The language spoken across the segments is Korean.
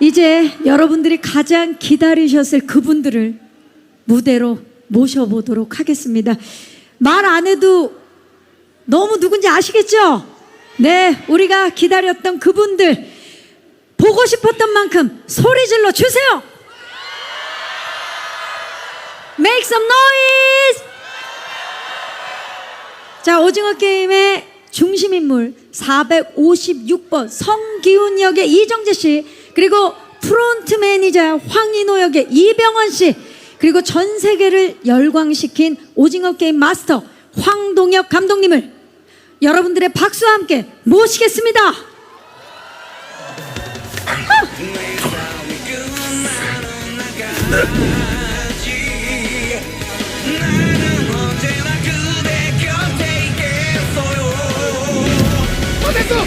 이제 여러분들이 가장 기다리셨을 그분들을 무대로 모셔보도록 하겠습니다. 말 안 해도 너무 누군지 아시겠죠? 네, 우리가 기다렸던 그분들 보고 싶었던 만큼 소리 질러 주세요. Make some noise! 자, 오징어 게임의 중심 인물 456번 성기훈 역의 이정재 씨, 그리고 프론트 매니저 황인호 역의 이병헌 씨, 그리고 전 세계를 열광시킨 오징어 게임 마스터 황동혁 감독님을 여러분들의 박수와 함께 모시겠습니다. 자,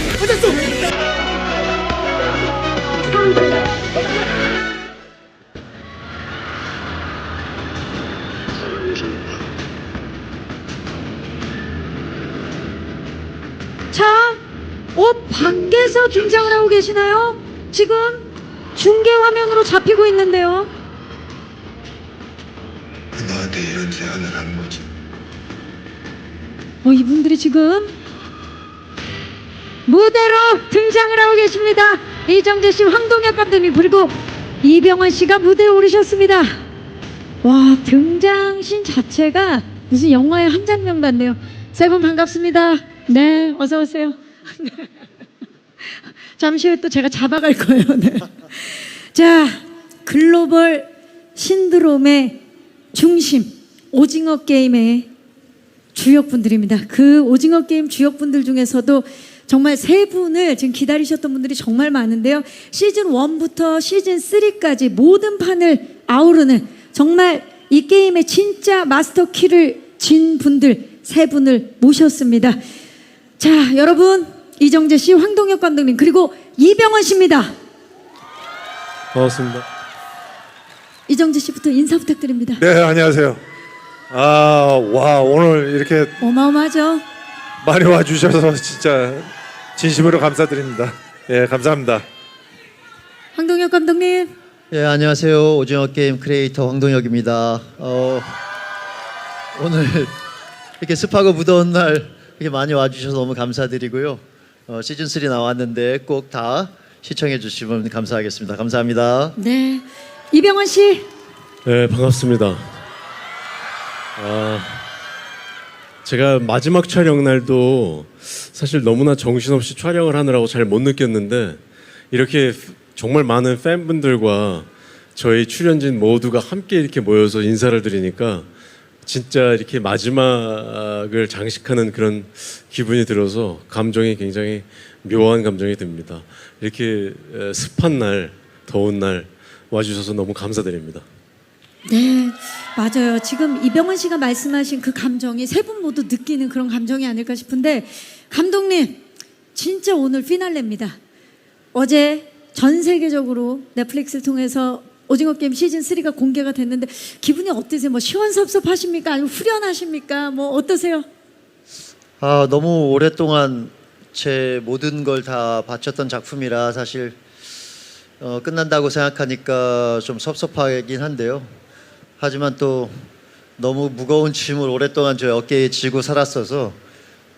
밖에서 등장을 하고 계시나요? 지금 중계 화면으로 잡히고 있는데요. 나한테 이런 제안을 한 거지. 어, 이분들이 지금 무대로 등장을 하고 계십니다. 이정재 씨, 황동혁 감독님 그리고 이병헌 씨가 무대에 오르셨습니다. 와 등장신 자체가 무슨 영화의 한 장면 같네요. 세 분 반갑습니다. 네, 어서 오세요. 잠시 후에 또 제가 잡아갈 거예요. 네. 자, 글로벌 신드롬의 중심 오징어 게임의 주역분들입니다. 그 오징어 게임 주역분들 중에서도 정말 세 분을 지금 기다리셨던 분들이 정말 많은데요. 시즌 1부터 시즌 3까지 모든 판을 아우르는 정말 이 게임의 진짜 마스터 키를 진 분들 세 분을 모셨습니다. 자, 여러분 이정재 씨, 황동혁 감독님 그리고 이병헌 씨입니다. 반갑습니다. 이정재 씨부터 인사 부탁드립니다. 네, 안녕하세요. 아, 와, 오늘 이렇게 어마어마하죠? 많이 와주셔서 진짜 진심으로 감사드립니다. 예, 감사합니다. 황동혁 감독님. 예, 안녕하세요. 오징어 게임 크리에이터 황동혁입니다. 어, 오늘 이렇게 습하고 무더운 날 이렇게 많이 와주셔서 너무 감사드리고요. 어, 시즌 3 나왔는데 꼭 다 시청해 주시면 감사하겠습니다. 감사합니다. 네. 이병헌 씨. 네, 반갑습니다. 아, 제가 마지막 촬영 날도 사실 너무나 정신없이 촬영을 하느라고 잘 못 느꼈는데 이렇게 정말 많은 팬분들과 저희 출연진 모두가 함께 이렇게 모여서 인사를 드리니까 진짜 이렇게 마지막을 장식하는 그런 기분이 들어서 감정이 굉장히 묘한 감정이 듭니다. 이렇게 에, 습한 날, 더운 날 와주셔서 너무 감사드립니다. 네, 맞아요. 지금 이병헌 씨가 말씀하신 그 감정이 세 분 모두 느끼는 그런 감정이 아닐까 싶은데 감독님 진짜 오늘 피날레입니다. 어제 전 세계적으로 넷플릭스를 통해서 오징어 게임 시즌 3가 공개가 됐는데 기분이 어떠세요? 뭐 시원섭섭하십니까? 아니면 후련하십니까? 뭐 어떠세요? 아, 너무 오랫동안 제 모든 걸 다 바쳤던 작품이라 사실 어, 끝난다고 생각하니까 좀 섭섭하긴 한데요. 하지만 또 너무 무거운 짐을 오랫동안 저 어깨에 지고 살았어서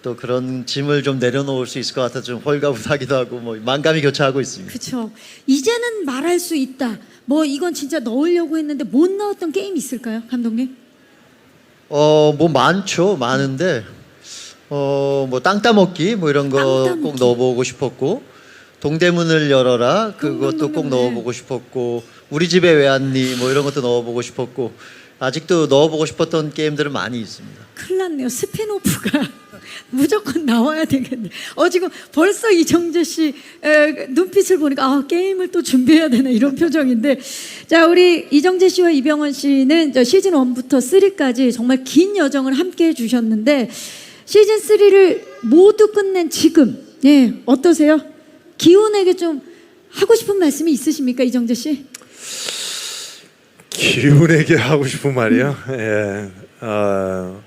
또 그런 짐을 좀 내려놓을 수 있을 것 같아서 좀 홀가분하기도 하고 뭐 만감이 교차하고 있습니다. 그렇죠. 이제는 말할 수 있다. 뭐 이건 진짜 넣으려고 했는데 못 넣었던 게임 있을까요, 감독님? 어, 뭐 많죠. 많은데 어, 뭐 땅 따먹기 뭐 이런 땅거 따먹기. 꼭 넣어보고 싶었고 동대문을 열어라 그것도 동대문을, 꼭 네. 넣어보고 싶었고 우리 집에 왜 왔니 뭐 이런 것도 넣어보고 싶었고 아직도 넣어보고 싶었던 게임들은 많이 있습니다. 큰일 났네요. 스피노프가 무조건 나와야 되겠네. 어, 지금 벌써 이정재 씨 에, 눈빛을 보니까 아, 게임을 또 준비해야 되나 이런 표정인데. 자, 우리 이정재 씨와 이병헌 씨는 저 시즌 1부터 3까지 정말 긴 여정을 함께 해주셨는데 시즌 3를 모두 끝낸 지금, 예, 어떠세요? 기훈에게 좀 하고 싶은 말씀이 있으십니까, 이정재 씨? 기운에게 하고 싶은 말이요. 예. 아,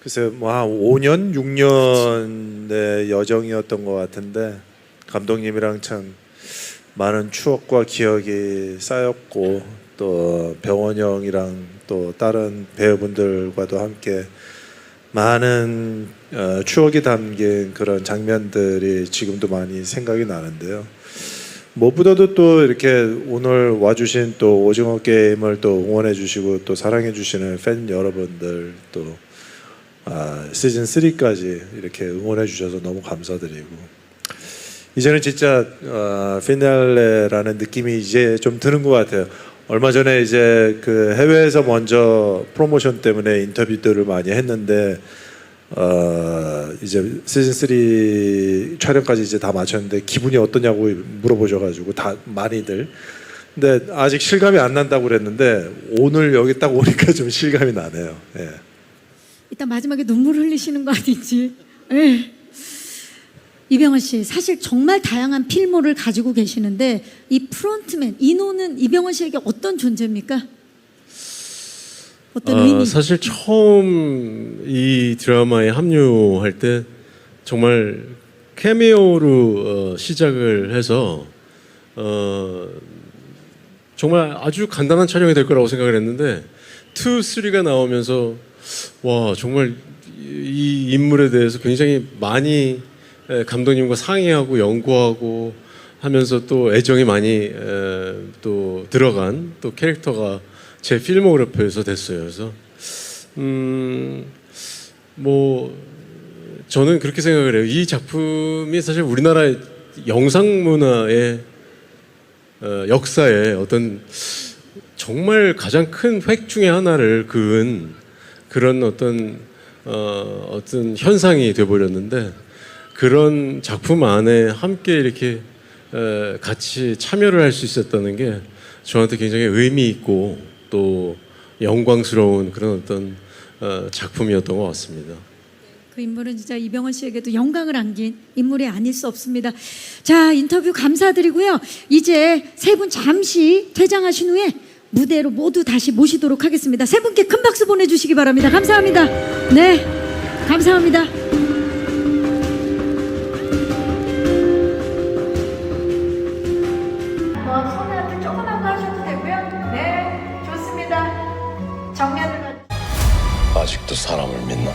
글쎄 뭐한 5년, 6년의 여정이었던 것 같은데 감독님이랑 참 많은 추억과 기억이 쌓였고 또 병원 형이랑 또 다른 배우분들과도 함께 많은 어, 추억이 담긴 그런 장면들이 지금도 많이 생각이 나는데요. 무엇보다도 또 이렇게 오늘 와주신 또 오징어 게임을 또 응원해 주시고 또 사랑해 주시는 팬 여러분들 또 아, 시즌 3까지 이렇게 응원해 주셔서 너무 감사드리고 이제는 진짜 어, 피날레라는 느낌이 이제 좀 드는 것 같아요. 얼마 전에 이제 그 해외에서 먼저 프로모션 때문에 인터뷰들을 많이 했는데 어, 이제 시즌 3 촬영까지 이제 다 마쳤는데 기분이 어떠냐고 물어보셔가지고 다 많이들. 근데 아직 실감이 안 난다고 그랬는데 오늘 여기 딱 오니까 좀 실감이 나네요. 예. 일단 마지막에 눈물 흘리시는 거 아닌지. 예. 이병헌 씨, 사실 정말 다양한 필모를 가지고 계시는데 이 프론트맨 이노는 이병헌 씨에게 어떤 존재입니까? 어떤 아, 의미? 사실 처음 이 드라마에 합류할 때 정말 케미오로 어, 시작을 해서 어, 정말 아주 간단한 촬영이 될 거라고 생각을 했는데 2, 3가 나오면서 와 정말 이 인물에 대해서 굉장히 많이 에, 감독님과 상의하고 연구하고 하면서 또 애정이 많이 에, 또 들어간 또 캐릭터가 제 필모그래피에서 됐어요. 그래서 음, 뭐 저는 그렇게 생각을 해요. 이 작품이 사실 우리나라의 영상 문화의 어, 역사에 어떤 정말 가장 큰 획 중의 하나를 그은 그런 어떤 어, 어떤 현상이 되어버렸는데 그런 작품 안에 함께 이렇게 에, 같이 참여를 할 수 있었다는 게 저한테 굉장히 의미 있고 또 영광스러운 그런 어떤 어, 작품이었던 것 같습니다. 그 인물은 진짜 이병헌 씨에게도 영광을 안긴 인물이 아닐 수 없습니다. 자, 인터뷰 감사드리고요. 이제 세 분 잠시 퇴장하신 후에 무대로 모두 다시 모시도록 하겠습니다. 세 분께 큰 박수 보내주시기 바랍니다. 감사합니다. 네, 감사합니다. 사람을 믿나?